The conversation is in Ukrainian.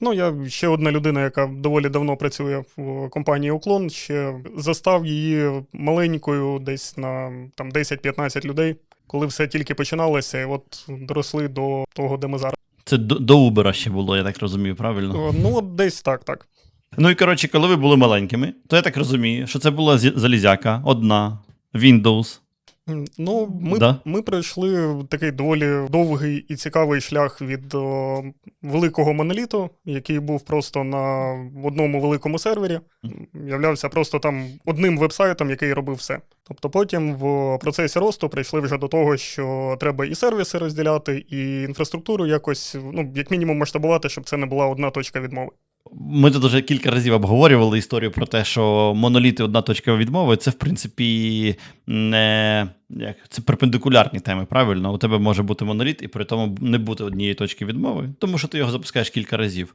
Ну, я ще одна людина, яка доволі давно працює в компанії Уклон, ще застав її маленькою, десь на там 10-15 людей, коли все тільки починалося, і от доросли до того, де ми зараз. Це до, до Uber ще було, я так розумію, правильно? Ну, от десь так, так. Ну і коротше, коли ви були маленькими, то я так розумію, що це була залізяка, одна, Windows. Ну, ми, Да. ми пройшли такий доволі довгий і цікавий шлях від о, великого моноліту, який був просто на одному великому сервері, являвся просто там одним вебсайтом, який робив все. Тобто потім в процесі росту прийшли вже до того, що треба і сервіси розділяти, і інфраструктуру якось, ну, як мінімум, масштабувати, щоб це не була одна точка відмови. Ми тут вже кілька разів обговорювали історію про те, що моноліти одна точка відмови, це в принципі не як це перпендикулярні теми, правильно? У тебе може бути моноліт і при тому не бути однієї точки відмови, тому що ти його запускаєш кілька разів.